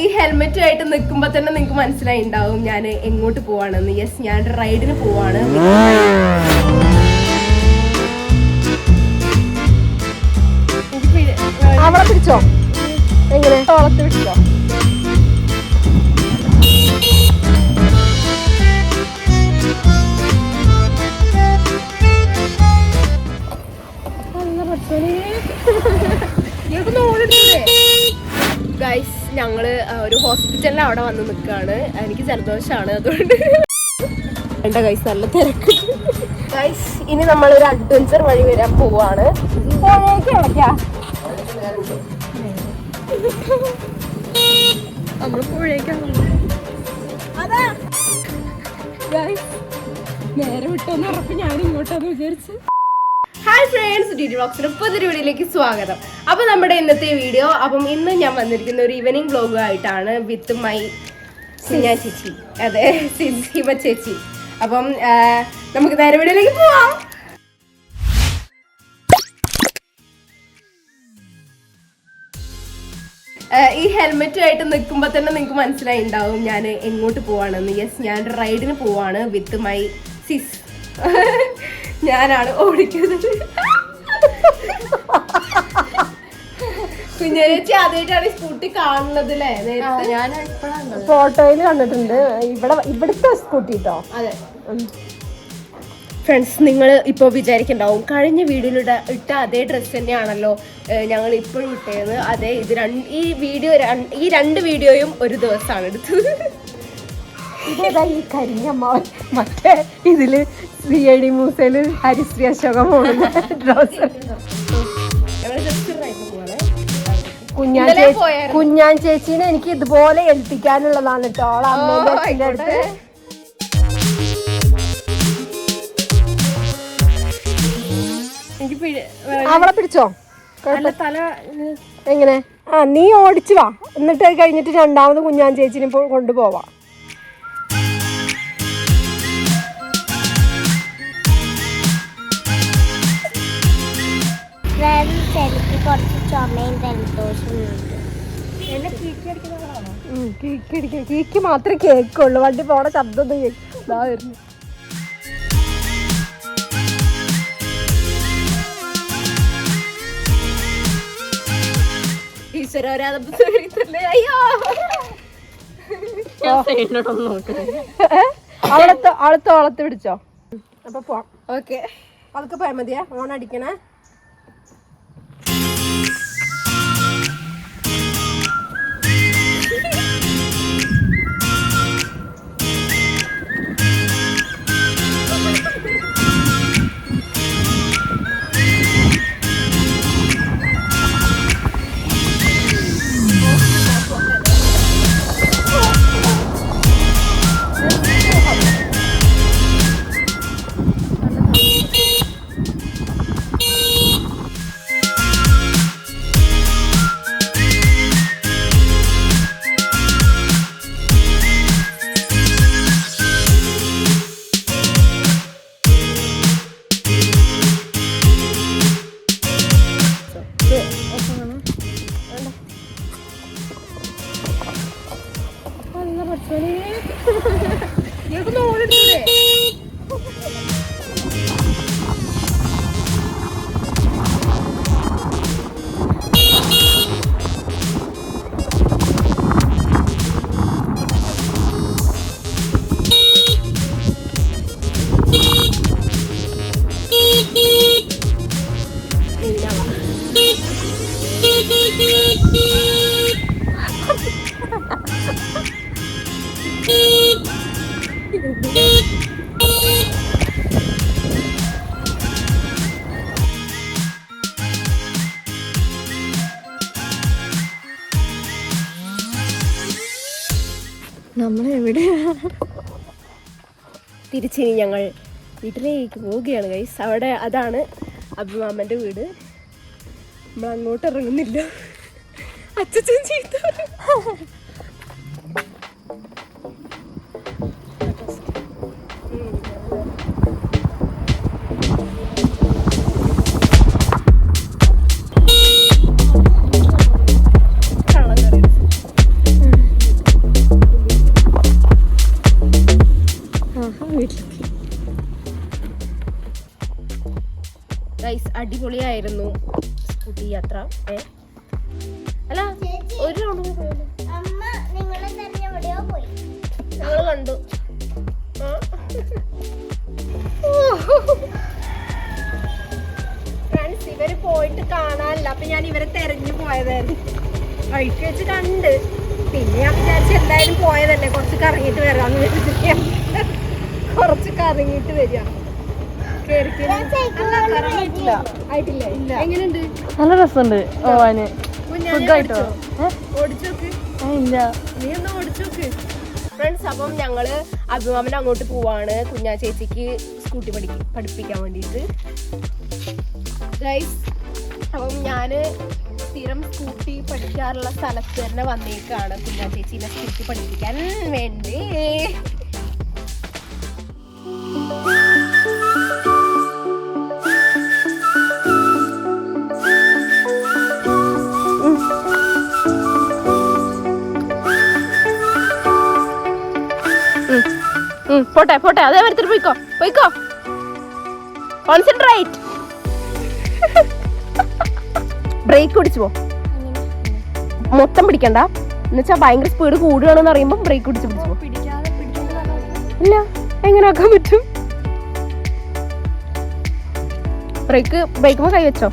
ഈ ഹെൽമെറ്റ് ആയിട്ട് നിൽക്കുമ്പോൾ തന്നെ നിങ്ങൾക്ക് മനസ്സിലായി ഉണ്ടാവും ഞാൻ എങ്ങോട്ട് പോവാണെന്ന്. യെസ് ഞാൻ റൈഡിന് പോവാണ്. അവളെ പിടിച്ചോ? എങ്ങനെ? പിടിച്ചോ? ഗൈസ് ഞങ്ങൾ ഒരു ഹോസ്പിറ്റലിൽ അവിടെ വന്ന് നിൽക്കുകയാണ് എനിക്ക് ജലദോഷമാണ് അതുകൊണ്ട്. വേണ്ട കൈസ് നല്ല തിരക്ക്. ഗൈസ് ഇനി നമ്മൾ ഒരു അഡ്വഞ്ചർ വഴി വരാൻ പോവാണ്. നമ്മൾ പുഴയ്ക്കാണ് നേരെ വിട്ടോന്ന് ഉറപ്പ് ഞാൻ ഇങ്ങോട്ടാന്ന് വിചാരിച്ചു. ഹായ് ഫ്രണ്ട്സ് ഡി ഡി ബോക്സിന്റെ പുതിയൊരു വീഡിയോയിലേക്ക് സ്വാഗതം. അപ്പോൾ നമ്മുടെ ഇന്നത്തെ വീഡിയോ അപ്പം ഇന്ന് ഞാൻ വന്നിരിക്കുന്ന ഒരു ഈവനിങ് വ്ലോഗ് ആയിട്ടാണ് വിത്ത് മൈ സിഞ്ഞ ചേച്ചി. അതെ ഹിമ ചേച്ചി. അപ്പം നമുക്ക് നേരെ വീഡിയോയിലേക്ക് പോവാം. ഈ ഹെൽമെറ്റ് ആയിട്ട് നിൽക്കുമ്പോൾ തന്നെ നിങ്ങൾക്ക് മനസ്സിലായി ഉണ്ടാവും ഞാൻ എങ്ങോട്ട് പോവാണെന്ന്. യെസ് ഞാൻ റൈഡിന് പോവാണ് വിത്ത് മൈ സിസ് ഞാനാണ് ഓടിക്കുന്നത്. കുഞ്ഞേച്ചി ആദ്യമായിട്ടാണ് സ്കൂട്ടി കാണുന്നത് അല്ലേ നേരത്തെ? ഞാൻ ഫോട്ടോയിൽ കണ്ടിട്ടുണ്ട്. ഇവിടെ ഇവിടുത്തെ സ്കൂട്ടി കേട്ടോ അതെ. ഫ്രണ്ട്സ് നിങ്ങൾ ഇപ്പോൾ വിചാരിക്കണ്ടാവും കഴിഞ്ഞ വീഡിയോയിലിട്ട ഇട്ട അതേ ഡ്രസ്സ് തന്നെയാണല്ലോ ഞങ്ങൾ ഇപ്പോഴും ഇട്ടത് അതെ ഇത് രണ്ട് ഈ വീഡിയോ ഈ രണ്ട് വീഡിയോയും ഒരു ദിവസമാണ് എടുത്തത്. ഇതേതാ ഈ കരിഞ്ഞമ്മാവൻ മറ്റേ ഇതിൽ സി ഐ ഡി മൂസയിൽ ഹരിശ്രീ അശോകം പോകുന്ന ഡ്രസ് ഞങ്ങൾ ജസ്റ്റ് റൈഡിന് പോവാണ്? കുഞ്ഞാൻ ചേച്ചി കുഞ്ഞാൻ ചേച്ചീനെ എനിക്ക് ഇതുപോലെ ഏൽപ്പിക്കാനുള്ളതാണ് കേട്ടോ അവളെ അമ്മേന്റെ ഓ, അച്ഛന്റെ അടുത്ത് അവളെ പിടിച്ചോ? എങ്ങനെ? ആ നീ ഓടിച്ചു വാ. എന്നിട്ട് അത് കഴിഞ്ഞിട്ട് രണ്ടാമത് കുഞ്ഞാൻ ചേച്ചിനെ കൊണ്ടുപോവാ. ഫ്രണ്ട്സ് എനിക്ക് കുറച്ച് ചുമയും ഉം, കീക്ക് മാത്രമേ കേക്കുള്ളൂ വണ്ടി പോണ ശബ്ദം ഒന്നും കേൾക്കും ഇതാ വരുന്നു ഈശ്വരോരാധല്ലേ അയ്യോ. അവളത്തെ അവളത്തെ ഓളത്ത് പിടിച്ചോ? അപ്പൊ പോവാം. ഓക്കെ. അവൾക്ക് പോയാൽ മതിയാ. ഓൺ അടിക്കണേ. തിരിച്ചിനി ഞങ്ങൾ വീട്ടിലേക്ക് പോവുകയാണ് ഗൈസ് അവിടെ അതാണ് അഭിമാമന്റെ വീട്. നമ്മൾ അങ്ങോട്ട് ഇറങ്ങുന്നില്ല അച്ഛൻ ചെയ്തു. അടിപൊളിയായിരുന്നു സ്കൂട്ടി യാത്ര. ഏ? അല്ല ഒരു റൗണ്ട് ഞങ്ങൾ കണ്ടു. ഫ്രണ്ട്സ് ഇവർ പോയിട്ട് കാണാനില്ല. അപ്പൊ ഞാൻ ഇവരെ തെരഞ്ഞു പോയതായിരുന്നു. വഴിക്ക് വെച്ച് കണ്ട്. പിന്നെ ഞാൻ വിചാരിച്ചു എന്തായാലും പോയതല്ലേ. കുറച്ച് കറങ്ങിയിട്ട് വരാന്ന് വിചാരിച്ചു. കുറച്ച് കറങ്ങിയിട്ട് വരിക. നല്ല രസമുണ്ട് പോവാന്. സുഖമായിട്ടോ? ഇല്ല. നീ ഒന്ന് ഓടിച്ചോക്ക്. ഫ്രണ്ട്സ് അപ്പം ഞങ്ങൾ അഭിമാമൻ അങ്ങോട്ട് പോവാണ്. കുഞ്ഞാ ചേച്ചിക്ക് സ്കൂട്ടി പഠി പഠിപ്പിക്കാൻ വേണ്ടിയിട്ട്. ഗൈസ് അപ്പം ഞാൻ സ്ഥിരം സ്കൂട്ടി പഠിക്കാറുള്ള സ്ഥലത്ത് തന്നെ വന്നേക്കാണ് കുഞ്ഞാ ചേച്ചീനെ സ്കൂട്ടി പഠിപ്പിക്കാൻ വേണ്ടി. പോട്ടെ പോട്ടെ. അതേ വരത്തിൽ പോയിക്കോ പോയിക്കോ. കോൺസെൻട്രേറ്റ് ബ്രേക്ക് പിടിച്ചു പോ. മൊത്തം പിടിക്കണ്ട. എന്നുവെച്ചാ ഭയങ്കര സ്പീഡ് കൂടുകയാണെന്ന് അറിയുമ്പോൾ ബ്രേക്ക് പിടിച്ച് പിടിച്ചു പോ. ഇല്ല എങ്ങനെ ആക്കാൻ പറ്റും ബ്രേക്ക് ബ്രേക്കുമ്പോ കൈ വെച്ചോ.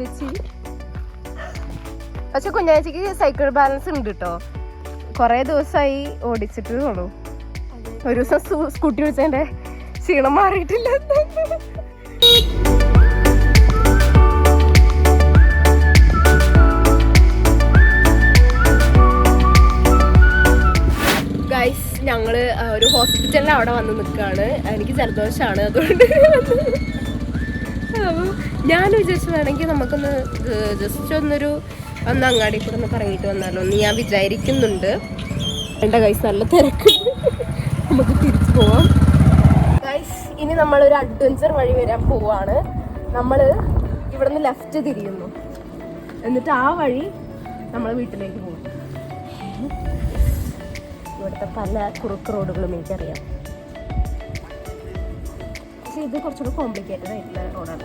ചേച്ചി? പക്ഷെ കുഞ്ഞാഴ്ചക്ക് സൈക്കിൾ ബാലൻസ് ഉണ്ട് കേട്ടോ കൊറേ ദിവസമായി ഓടിച്ചിട്ട് ഉള്ളൂ. ഒരു ദിവസം സ്കൂട്ടി വിളിച്ചതിന്റെ ക്ഷീണം മാറിയിട്ടില്ല. ഞങ്ങൾ ഒരു ഹോസ്പിറ്റലിൽ അവിടെ വന്ന് നിൽക്കുകയാണ്. എനിക്ക് ജലദോഷമാണ് അതുകൊണ്ട് ഞാൻ വിചാരിച്ചു വേണമെങ്കിൽ നമുക്കൊന്ന് ജസ്റ്റ് ഒന്നൊരു ഒന്ന് അങ്ങാടി കൂടെ ഒന്ന് കറങ്ങിയിട്ട് വന്നാലോ ഞാൻ വിചാരിക്കുന്നുണ്ട്. എന്റെ കൈസ് നല്ല തിരക്ക്. നമുക്ക് തിരിച്ചു പോവാം. ഗൈസ് ഇനി നമ്മളൊരു അഡ്വഞ്ചർ വഴി വരാൻ പോവാണ്. നമ്മൾ ഇവിടെ നിന്ന് ലെഫ്റ്റ് തിരിയുന്നു. എന്നിട്ട് ആ വഴി നമ്മൾ വീട്ടിലേക്ക് പോകും. ഇവിടുത്തെ പല കുറുക്ക് റോഡുകളും എനിക്കറിയാം. പക്ഷെ ഇത് കുറച്ചുകൂടി കോംപ്ലിക്കേറ്റഡ് ആയിട്ടുള്ള റോഡാണ്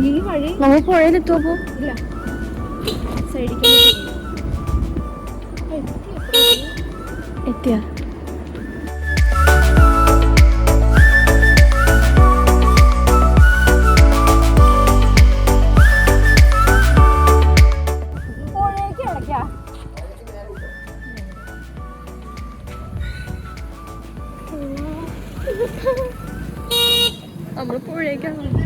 ഈ വഴി നമ്മൾ പുഴയിലെത്തുമ്പോ ഇല്ല. സൈഡിലേക്ക് എത്തിയാ. നമ്മൾ പുഴയ്ക്കാണ്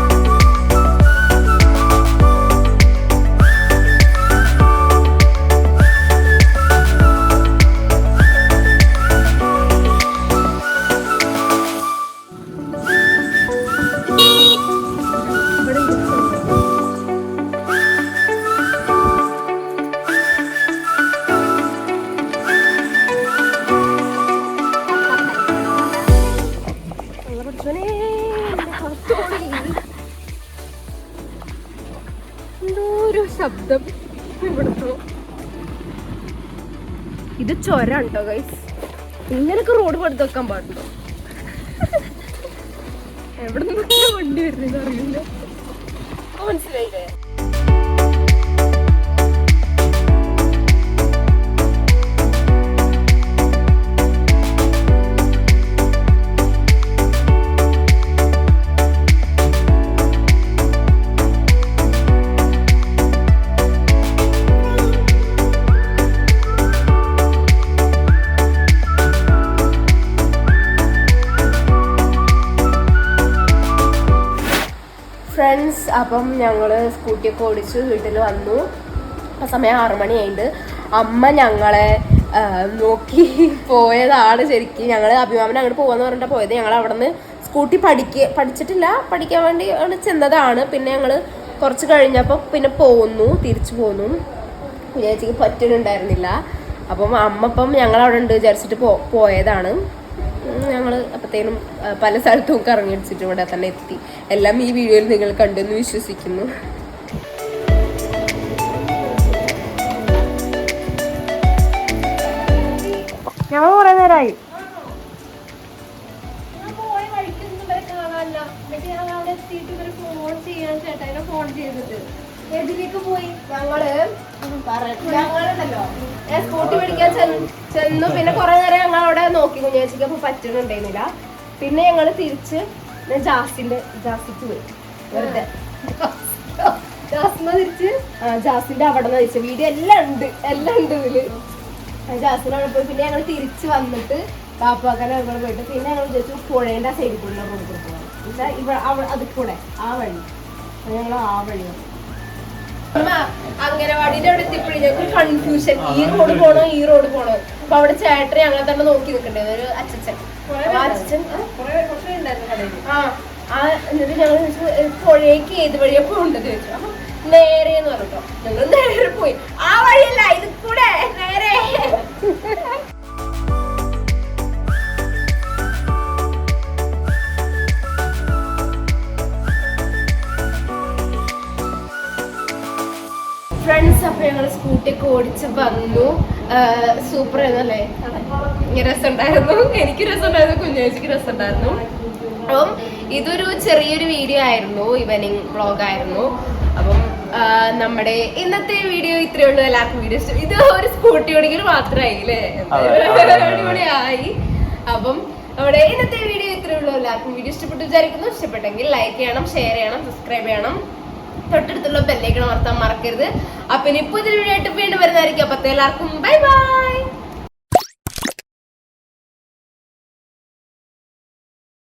എന്തോ ഒരു ശബ്ദം ഇത് ചൊരാണ് കേട്ടോ ഗൈസ് ഇങ്ങനൊക്കെ റോഡ് പടുത്ത് വെക്കാൻ പാടുണ്ടോ? എവിടെ നിന്നൊക്കെ വണ്ടി വരുന്നത് അറിയില്ല. മനസ്സിലായില്ലേ? ഞങ്ങൾ സ്കൂട്ടിയൊക്കെ ഓടിച്ച് വീട്ടിൽ വന്നു. ആ സമയം ആറു മണിയായിട്ട് അമ്മ ഞങ്ങളെ നോക്കി പോയതാണ് ശരിക്കും. ഞങ്ങൾ അഭിമാമനെ അങ്ങോട്ട് പോകാന്ന് പറഞ്ഞിട്ടാണ് പോയത്. ഞങ്ങൾ അവിടെ നിന്ന് സ്കൂട്ടി പഠിക്ക പഠിച്ചിട്ടില്ല. പഠിക്കാൻ വേണ്ടി അവിടെ ചെന്നതാണ്. പിന്നെ ഞങ്ങൾ കുറച്ച് കഴിഞ്ഞപ്പോൾ പിന്നെ പോന്നു തിരിച്ചു പോന്നു. വിചാരിച്ചു പറ്റുന്നുണ്ടായിരുന്നില്ല അപ്പം അമ്മ ഇപ്പം ഞങ്ങൾ അവിടെ ഉണ്ട് വിചാരിച്ചിട്ട് പോ പോയതാണ്. ഞങ്ങൾ അപ്പത്തേനും പല സ്ഥലത്തും കറങ്ങി അടിച്ചിട്ട് ഇവിടെ തന്നെ എത്തി. എല്ലാം ഈ വീഡിയോയിൽ നിങ്ങൾ കണ്ടെന്ന് വിശ്വസിക്കുന്നു. ഞങ്ങൾ കുറെ നേരമായി ഞങ്ങൾ ഞങ്ങളുണ്ടല്ലോ. സ്കൂട്ടി പിടിക്കാൻ ചെന്നു. പിന്നെ കുറെ നേരം ഞങ്ങൾ അവിടെ നോക്കി കുഞ്ഞാച്ചിക്ക് അപ്പൊ പറ്റുന്നുണ്ടായിരുന്നില്ല പിന്നെ ഞങ്ങൾ തിരിച്ച് ജാസിന്റെ ജാസിക്ക് പോയി. വെറുതെ. ജാസിനെ തിരിച്ച് ജാസിന്റെ അവിടെ നിന്ന് തിരിച്ച്. വീഡിയോ എല്ലാം ഉണ്ട് എല്ലാം ഉണ്ട് ഇതിൽ. ജാസിന് അവിടെ പോയി. പിന്നെ ഞങ്ങൾ തിരിച്ച് വന്നിട്ട് പാപ്പാക്കാരെ അവിടെ പോയിട്ട് പിന്നെ ഞങ്ങൾ വിചാരിച്ചു പുഴേന്റെ സൈഡിൽ കൂടെ കൊടുത്തിട്ട് കൂടെ പോകാം ഇവിടെ അതിൽ കൂടെ ആ വഴി. ഞങ്ങൾ ആ വഴി വന്നു അംഗനവാടിയുടെ അവിടെ എത്തിയപ്പോഴും ഞങ്ങൾക്ക് കൺഫ്യൂഷൻ ഈ റോഡ് പോണോ ഈ റോഡ് പോണോ? അപ്പൊ അവിടെ ചേട്ടൻ ഞങ്ങളെ തന്നെ നോക്കി നിൽക്കണ്ടേ? ഒരു അച്ഛൻ അച്ഛൻ ആ? എന്നിട്ട് ഞങ്ങൾ ചോദിച്ചു "ഏ, പുഴയ്ക്ക് ഏത് വഴിയാ പോകേണ്ടത്? ചോദിച്ചു. അപ്പൊ നേരെ എന്ന് പറഞ്ഞോ ഞങ്ങൾ നേരെ പോയി. ആ വഴിയല്ല ഇത് കൂടെ നേരെ. അപ്പൊ ഞങ്ങൾ സ്കൂട്ടി ഒക്കെ ഓടിച്ച് വന്നു. സൂപ്പർ ആയിരുന്നല്ലേ രസമുണ്ടായിരുന്നു. എനിക്ക് രസമുണ്ടായിരുന്നു കുഞ്ഞേച്ചിക്ക് രസമുണ്ടായിരുന്നു. അപ്പം ഇതൊരു ചെറിയൊരു വീഡിയോ ആയിരുന്നു ഇവനിങ് വ്ളോഗ് ആയിരുന്നു. അപ്പം നമ്മുടെ ഇന്നത്തെ വീഡിയോ ഇത്രയേ ഉള്ളൂ. എല്ലാവർക്കും വീഡിയോ ഇഷ്ടം. ഇത് ഒരു സ്കൂട്ടി ഓടിക്കൽ മാത്രമായി അല്ലേ? അടിപൊളിയായി അപ്പം നമ്മുടെ ഇന്നത്തെ വീഡിയോ ഇത്രയേ ഉള്ളൂ. എല്ലാവർക്കും വീഡിയോ ഇഷ്ടപ്പെട്ടു വിചാരിക്കുന്നു. ഇഷ്ടപ്പെട്ടെങ്കിൽ ലൈക്ക് ചെയ്യണം ഷെയർ ചെയ്യണം സബ്സ്ക്രൈബ് ചെയ്യണം. തൊട്ടടുത്തുള്ള ബെല്ലേക്കണം ഓർത്താൻ മറക്കരുത്. അപ്പൊ ഇനി പുതിയ വീഡിയോ ആയിട്ട് വീണ്ടും വരുന്നതായിരിക്കും. അപ്പൊ എല്ലാവർക്കും ബൈ ബൈ